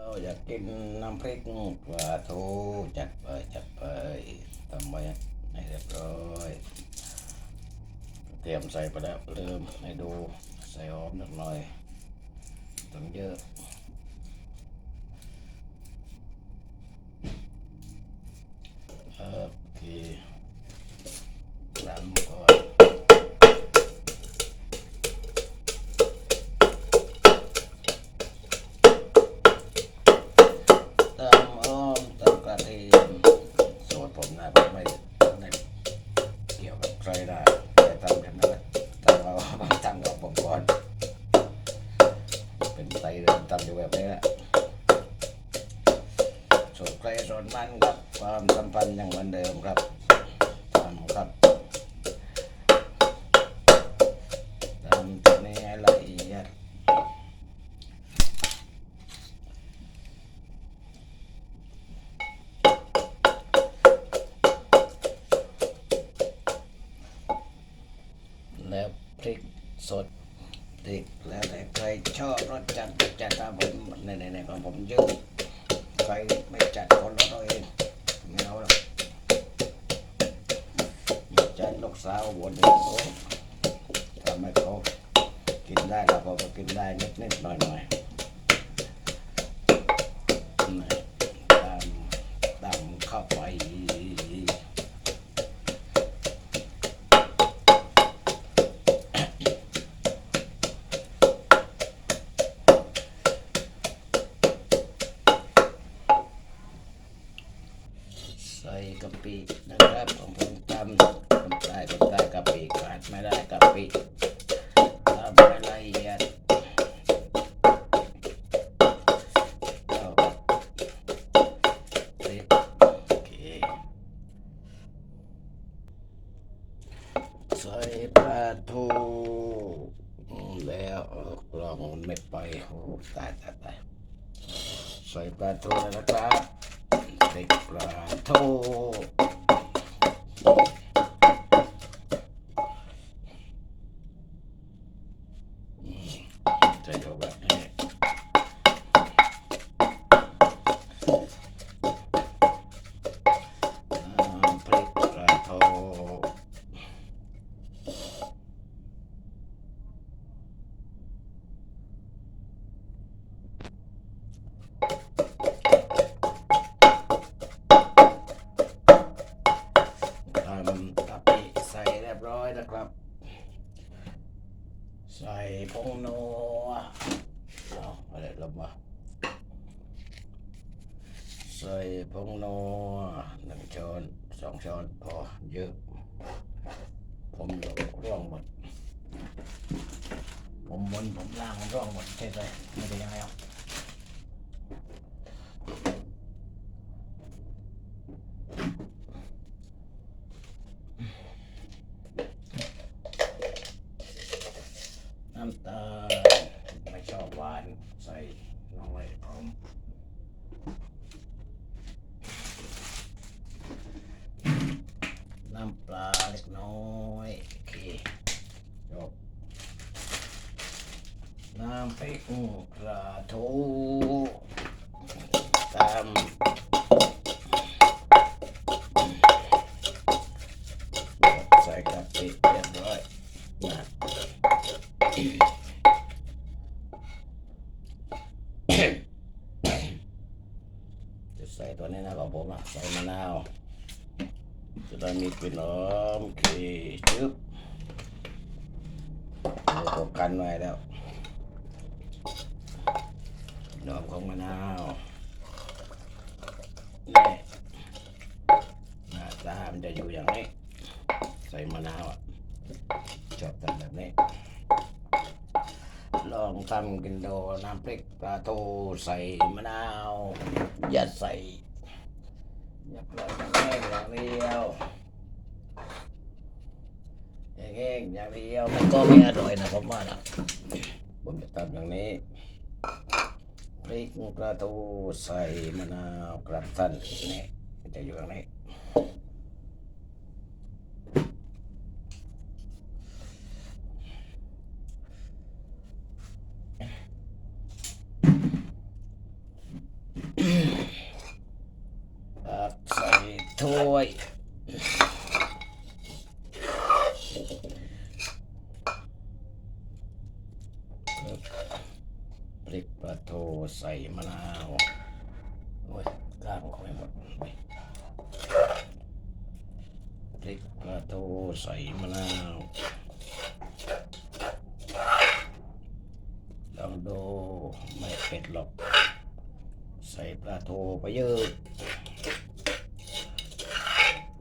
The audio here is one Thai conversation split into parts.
เราอยากกินน้ำพริกปลาทูจัดไปจัดไปทำไว้ให้เรียบร้อย เตรียมใส่ไปแล้วลืมให้ดูใส่หอมนิดหน่อยต้องเยอะ มนไม่ไม่เกี่ยวกับใครได้แต่ทำกันนั่นแหละตำเอาตำกับผมก่อนเป็นไตเดิมตำอยู่แบบนี้แหละส่วนใครส่วนมันครับความสัมพันธ์ยังเหมือนเดิมครับ พริกสดติกแล้วแต่ใครชอบรสจัดจัดตามผมในในในของผมเยอะใครไม่จัดคนรสเราเองไม่เอาหรอกจัดลูกสาวบนโอ้ทำให้เขากินได้เราก็กินได้นิดนิดหน่อยหน่อย กะปินะครับของผมตำคนใต้คนใต้กะปิขาดไม่ได้กะปิทำให้ละเอียดเอาพริกโอเคใส่ปลาทูแล้วเอากลองไม่ไปโอ้ตายตายตายใส่ปลาทูแล้วนะครับ พริกปลา ใส่ผงนัวเอาอะไรลงมาใส่ผงนัวหนึ่งช้อนสองช้อนพอเยอะ ผมหลงร่องหมดผมบนผมล่างผมร่องหมดเทใช่ไม่ได้ยังไงอะน้ำตาลไม่ชอบหว นใส่น้อมน้ำปลาเล็กน้อยโอเคจบน้ำพริกกระทูตามใส่กะปิเรียบร้อยนะ จะใส่ตัวนี้นะของผมอะ ใส่มะนาว จะได้มีกลิ่นหอมขีจึ๊บเราก็กันไว้แล้วดอกของมะนาวนี่หน้าตามันจะอยู่อย่างนี้ ใส่มะนาวอะชอบทำแบบนี้ลองทำกินดูน้ำพริกปลาทูใส่มะนาว อย่าใส่ อย่าปล่อยแห้งอย่างเดียวแห้งอย่างเดียวมันก็ไม่อร่อยนะผมว่านะผมจะทำอย่างนี้พริกกระทูใส่มะนาวกระทันนี่จะอยู่อย่างนี้ อย พริกปลาทูใส่มะนาว โอ้ยกล้างเขาไม่หมดพริกปลาทูใส่มะนาวลองดูไม่เผ็ดหรอก ใส่ปลาทูไปเยอะ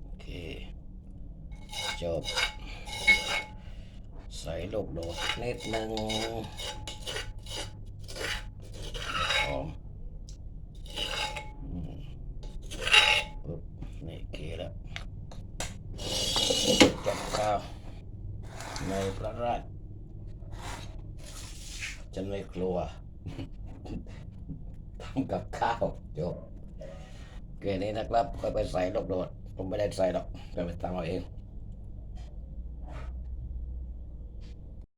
โอเค จบ ใส่ลูกโดดนิดนึงหอมอืมปึ๊บนี่โอเคแล้วจับข้าวในพระราชฉันไม่กลัวทำกับข้าวจบแค่นี้นะครับค่อยไปใส่ลูกโดดผมไม่ได้ใส่หรอกก็ไปทำเอาเอง